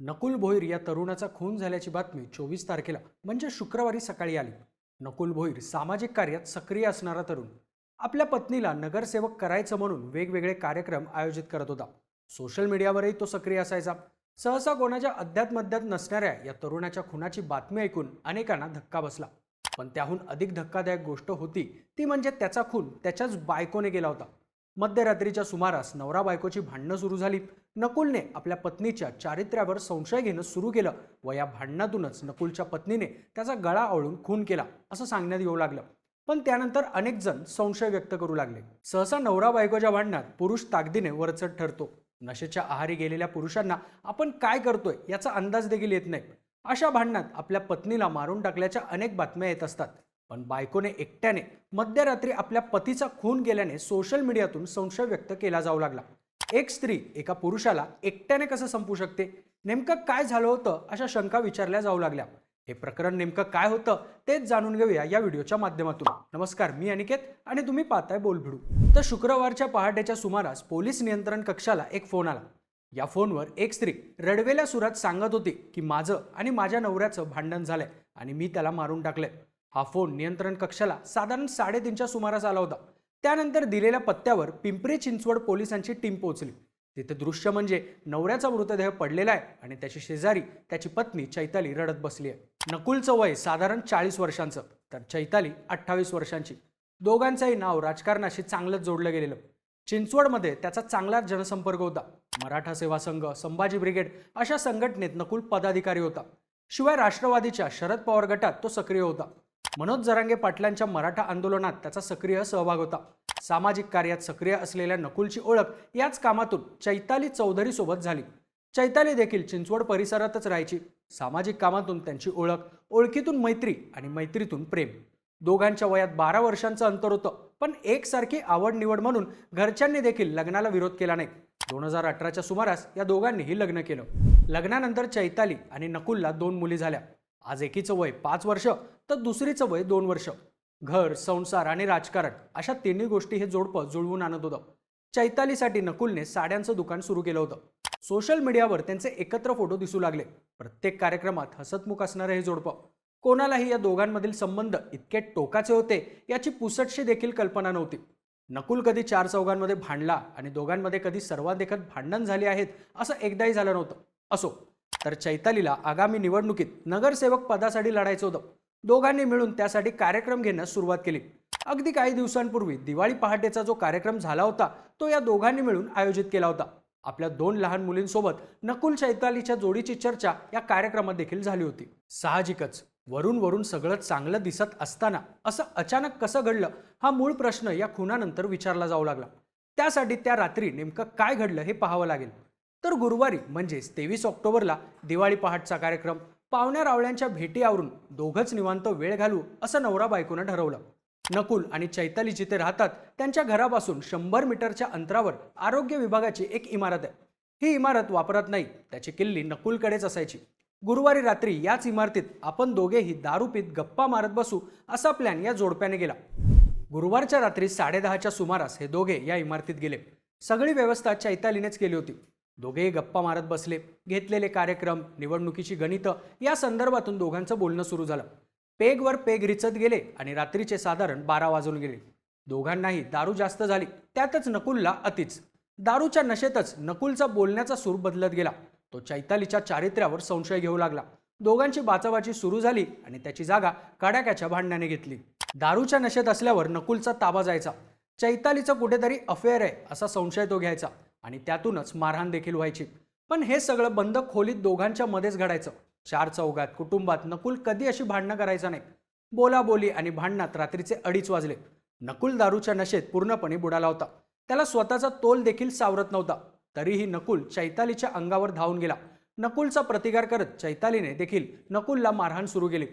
नकुल भोईर या तरुणाचा खून झाल्याची बातमी चोवीस तारखेला म्हणजे शुक्रवारी सकाळी आली. नकुल भोईर सामाजिक कार्यात सक्रिय असणारा तरुण. आपल्या पत्नीला नगरसेवक करायचं म्हणून वेगवेगळे कार्यक्रम आयोजित करत होता. सोशल मीडियावरही तो सक्रिय असायचा. सहसा कोणाच्या अध्यात्मध्यात नसणाऱ्या या तरुणाच्या खुनाची बातमी ऐकून अनेकांना धक्का बसला. पण त्याहून अधिक धक्कादायक गोष्ट होती ती म्हणजे त्याचा खून त्याच्याच बायकोने केला होता. मध्यरात्रीच्या सुमारास नवरा बायकोची भांडणं सुरू झाली. नकुलने आपल्या पत्नीच्या चारित्र्यावर संशय घेणं सुरू केलं व या भांडणातूनच नकुलच्या पत्नीने त्याचा गळा आवळून खून केला असं सांगण्यात येऊ लागलं. पण त्यानंतर अनेक जण संशय व्यक्त करू लागले. सहसा नवरा बायकोच्या भांडणात पुरुष ताकदीने वरचढ ठरतो. नशेच्या आहारी गेलेल्या पुरुषांना आपण काय करतोय याचा अंदाज देखील येत नाही. अशा भांडणात आपल्या पत्नीला मारून टाकल्याच्या अनेक बातम्या येत असतात. पण बायकोने एकट्याने मध्यरात्री आपल्या पतीचा खून केल्याने सोशल मीडियातून संशय व्यक्त केला जाऊ लागला. एक स्त्री एका पुरुषाला एकट्याने कसं संपू शकते? नेमकं काय झालं होतं? अशा शंका विचारल्या जाऊ लागल्या. हे प्रकरण नेमकं काय होतं? तेच जाणून घेऊया या व्हिडिओच्या माध्यमातून. नमस्कार मी अनिकेत आणि तुम्ही पाहताय बोलभिडू तर शुक्रवारच्या पहाटेच्या सुमारास पोलीस नियंत्रण कक्षाला एक फोन आला. या फोनवर एक स्त्री रडवेल्या सुरात सांगत होती की माझं आणि माझ्या नवऱ्याचं भांडण झालंय आणि मी त्याला मारून टाकलंय. हा फोन नियंत्रण कक्षाला साधारण साडेतीनच्या सुमारास आला होता. त्यानंतर दिलेल्या पत्त्यावर पिंपरी चिंचवड पोलिसांची टीम पोहोचली. तिथे दृश्य म्हणजे नवऱ्याचा मृतदेह पडलेला आहे आणि त्याची शेजारी त्याची पत्नी चैताली रडत बसली आहे. नकुलचं वय साधारण चाळीस वर्षांचं तर चैताली अठ्ठावीस वर्षांची. दोघांचंही नाव राजकारणाशी चांगलंच जोडलं गेलेलं. चिंचवडमध्ये त्याचा चांगला जनसंपर्क होता. मराठा सेवा संघ संभाजी ब्रिगेड अशा संघटनेत नकुल पदाधिकारी होता. शिवाय राष्ट्रवादीच्या शरद पवार गटात तो सक्रिय होता. मनोज जरांगे पाटलांच्या मराठा आंदोलनात त्याचा सक्रिय सहभाग होता. सामाजिक कार्यात सक्रिय असलेल्या नकुलची ओळख याच कामातून चैताली चौधरी सोबत झाली. चैताली देखील चिंचवड परिसरातच राहायची. सामाजिक कामातून त्यांची ओळख ओळखीतून मैत्री आणि मैत्रीतून प्रेम. दोघांच्या वयात बारा वर्षांचं अंतर होतं पण एकसारखी आवड निवड म्हणून घरच्यांनी देखील लग्नाला विरोध केला नाही. दोन हजार अठराच्या सुमारास या दोघांनीही लग्न केलं. लग्नानंतर चैताली आणि नकुलला दोन मुली झाल्या. आज एकीचं वय पाच वर्ष तर दुसरीचं वय दोन वर्ष. घर संसार आणि राजकारण अशा तिन्ही गोष्टी हे जोडपं जुळवून आणत होतं. चैतालीसाठी नकुलने साड्यांचं दुकान सुरू केलं होतं. सोशल मीडियावर त्यांचे एकत्र फोटो दिसू लागले. प्रत्येक कार्यक्रमात हसतमुख असणारं हे जोडपं. कोणालाही या दोघांमधील संबंध इतके टोकाचे होते याची पुसटशी देखील कल्पना नव्हती. नकुल कधी चार चौघांमध्ये भांडला आणि दोघांमध्ये कधी सर्वाधिकत भांडण झाली आहेत असं एकदाही झालं नव्हतं. असो तर चैतालीला आगामी निवडणुकीत नगरसेवक पदासाठी लढायचं होतं. दोघांनी मिळून त्यासाठी कार्यक्रम घेण्यास सुरुवात केली. अगदी काही दिवसांपूर्वी दिवाळी पहाटेचा जो कार्यक्रम झाला होता तो या दोघांनी मिळून आयोजित केला होता. आपल्या दोन लहान मुलींसोबत नकुल चैतालीच्या जोडीची चर्चा या कार्यक्रमात देखील झाली होती. साहजिकच वरून वरून सगळं चांगलं दिसत असताना असं अचानक कसं घडलं हा मूळ प्रश्न या खुनानंतर विचारला जाऊ लागला. त्यासाठी त्या रात्री नेमकं काय घडलं हे पाहावं लागेल. तर गुरुवारी म्हणजेच तेवीस ऑक्टोबरला दिवाळी पहाटचा कार्यक्रम. पाहुण्या रावळ्यांच्या भेटी आवरून दोघंच निवांत वेळ घालू असं नवरा बायकोनं ठरवलं. नकुल आणि चैताली जिथे राहतात त्यांच्या घरापासून शंभर मीटरच्या अंतरावर आरोग्य विभागाची एक इमारत आहे. ही इमारत वापरत नाही त्याची किल्ली नकुलकडेच असायची. गुरुवारी रात्री याच इमारतीत आपण दोघेही दारू पीत गप्पा मारत बसू असा प्लॅन या जोडप्याने गेला गुरुवारच्या रात्री साडेदहाच्या सुमारास हे दोघे या इमारतीत गेले. सगळी व्यवस्था चैतालीनेच केली होती. दोघेही गप्पा मारत बसले. घेतलेले कार्यक्रम निवडणुकीची गणितं या संदर्भातून दोघांचं बोलणं सुरू झालं. पेगवर पेग रिचत गेले आणि रात्रीचे साधारण बारा वाजून गेले. दोघांनाही दारू जास्त झाली. त्यातच नकुलला अतिच. दारूच्या नशेतच नकुलचा बोलण्याचा सूर बदलत गेला. तो चैतालीच्या चारित्र्यावर संशय घेऊ लागला. दोघांची बाचाबाची सुरू झाली आणि त्याची जागा कडाक्याच्या भांडण्याने घेतली. दारूच्या नशेत असल्यावर नकुलचा ताबा जायचा. चैतालीचं कुठेतरी अफेअर आहे असा संशय तो घ्यायचा. आणि त्यातूनच मारहाण देखील व्हायची. पण हे सगळं बंद खोलीत दोघांच्या मध्येच घडायचं. चार चौघात कुटुंबात नकुल कधी अशी भांडणं करायचं नाही. बोलाबोली आणि भांडणात रात्रीचे अडीच वाजले. नकुल दारूच्या नशेत पूर्णपणे बुडाला होता. त्याला स्वतःचा तोल देखील सावरत नव्हता. तरीही नकुल चैतालीच्या अंगावर धावून गेला. नकुलचा प्रतिकार करत चैतालीने देखील नकुलला मारहाण सुरू केली.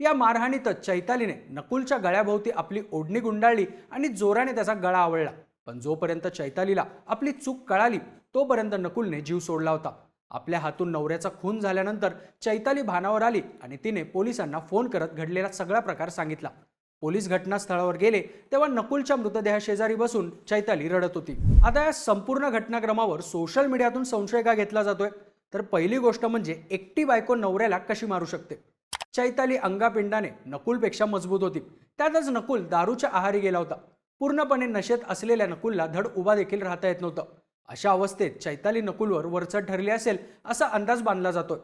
या मारहाणीतच चैतालीने नकुलच्या गळ्याभोवती आपली ओढणी गुंडाळली आणि जोराने त्याचा गळा आवळला. पण जोपर्यंत चैतालीला आपली चूक कळाली तोपर्यंत नकुलने जीव सोडला होता. आपल्या हातून नवऱ्याचा खून झाल्यानंतर चैताली भानावर आली आणि तिने पोलिसांना फोन करत घडलेला सगळा प्रकार सांगितला. पोलीस घटनास्थळावर गेले तेव्हा नकुलच्या मृतदेहाशेजारी बसून चैताली रडत होती. आता या संपूर्ण घटनाक्रमावर सोशल मीडियातून संशय का घेतला जातोय? तर पहिली गोष्ट म्हणजे एकटी बायको नवऱ्याला कशी मारू शकते? चैताली अंगापिंडाने नकुलपेक्षा मजबूत होती. त्यातच नकुल दारूच्या आहारी गेला होता. पूर्णपणे नशेत असलेल्या नकुलला धड उभा देखील राहता येत नव्हतं. अशा अवस्थेत चैताली नकुलवर वरचढ ठरली असेल असा अंदाज बांधला जातोय.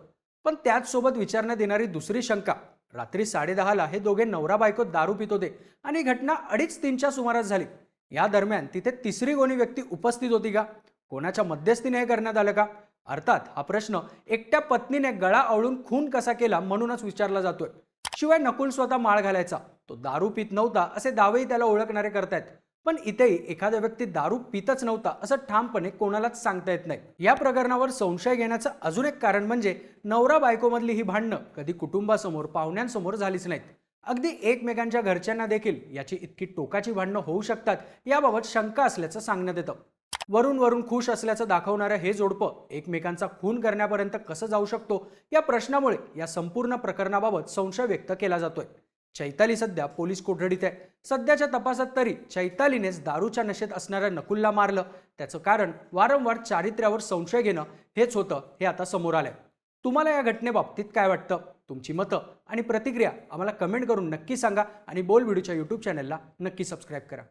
पण त्याचसोबत विचारण्यात येणारी दुसरी शंका रात्री साडेदहाला हे दोघे नवरा बायको दारू पित होते आणि घटना अडीच तीनच्या सुमारास झाली. या दरम्यान तिथे तिसरी कोणी व्यक्ती उपस्थित होती का? कोणाच्या मध्यस्थीने हे करण्यात आलं का? अर्थात हा प्रश्न एकट्या पत्नीने गळा आवळून खून कसा केला म्हणूनच विचारला जातोय. शिवाय नकुल स्वतः माळ घालायचा. तो दारू पित नव्हता असे दावेही त्याला ओळखणारे करतायत. पण इथेही एखादा व्यक्ती दारू पितच नव्हता असं ठामपणे कोणालाच सांगता येत नाही. या प्रकरणावर संशय घेण्याचं अजून एक कारण म्हणजे नवरा बायकोमधली ही भांडणं कधी कुटुंबासमोर पाहुण्यांसमोर झालीच नाहीत. अगदी एकमेकांच्या घरच्यांना देखील याची इतकी टोकाची भांडणं होऊ शकतात याबाबत शंका असल्याचं सांगण्यात येतं. वरून वरून खुश असल्याचं दाखवणारं हे जोडपं एकमेकांचा खून करण्यापर्यंत कसं जाऊ शकतो या प्रश्नामुळे या संपूर्ण प्रकरणाबाबत संशय व्यक्त केला जातोय. चैताली सध्या पोलीस कोठडीत आहे. सध्याच्या तपासात तरी चैतालीनेच दारूच्या नशेत असणाऱ्या नकुलला मारलं. त्याचं कारण वारंवार चारित्र्यावर संशय घेणं हेच होतं हे आता समोर आलंय. तुम्हाला या घटनेबाबतीत काय वाटतं? तुमची मतं आणि प्रतिक्रिया आम्हाला कमेंट करून नक्की सांगा आणि बोल व्हिडिओच्या यूट्यूब चॅनलला नक्की सबस्क्राईब करा.